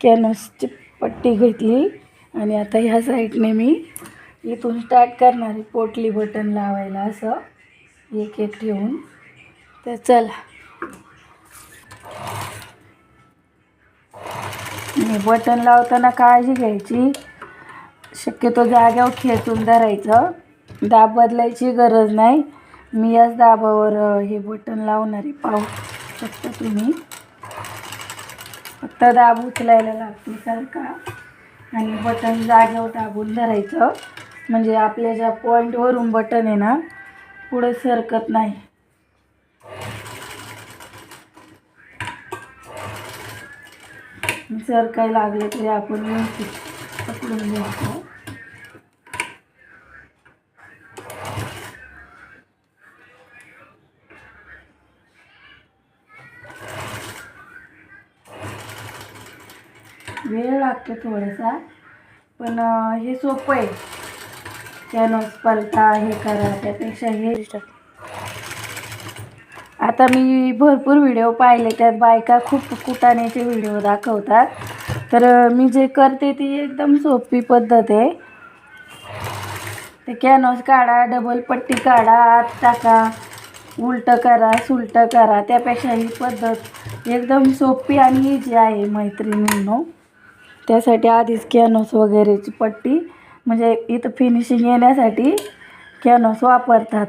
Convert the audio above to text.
कॅनव्हसची पट्टी घेतली आणि आता ह्या साईडने मी इथून स्टार्ट करणार आहे पोटली बटन लावायला असं एक एक ठेवून. तर चला. बटन लावताना काळजी घ्यायची. शक्यतो जाग्यावर खेचून धरायचं. दाब बदलायची गरज नाही. मी याच दाबावर हे बटन लावणारे पाहू शकता तुम्ही. फक्त दाब उचलायला लागते सारखा आणि बटन जागेवर दाबून धरायचं. म्हणजे आपल्या ज्या पॉईंटवरून बटन आहे ना पुढे सरकत नाही. सर काही लागलं तरी आपण व्यवस्थित पकडून घ्यायचं. वेळ लागतो थोडासा पण हे सोपं आहे. कॅनोस पलटा हे करा त्यापेक्षा हे आता मी भरपूर व्हिडिओ पाहिले त्यात बायका खूप कुटाण्याचे व्हिडिओ दाखवतात. तर मी जे करते ती एकदम सोपी पद्धत आहे. ते कॅनोस काढा डबल पट्टी काढा आत टाका उलटं करा सुलटं करा त्यापेक्षा ही पद्धत एकदम सोपी आणि इजी आहे मैत्रिणींनो. त्यासाठी आधीच कॅनॉस वगैरेची पट्टी म्हणजे इथं फिनिशिंग येण्यासाठी कॅनॉस वापरतात.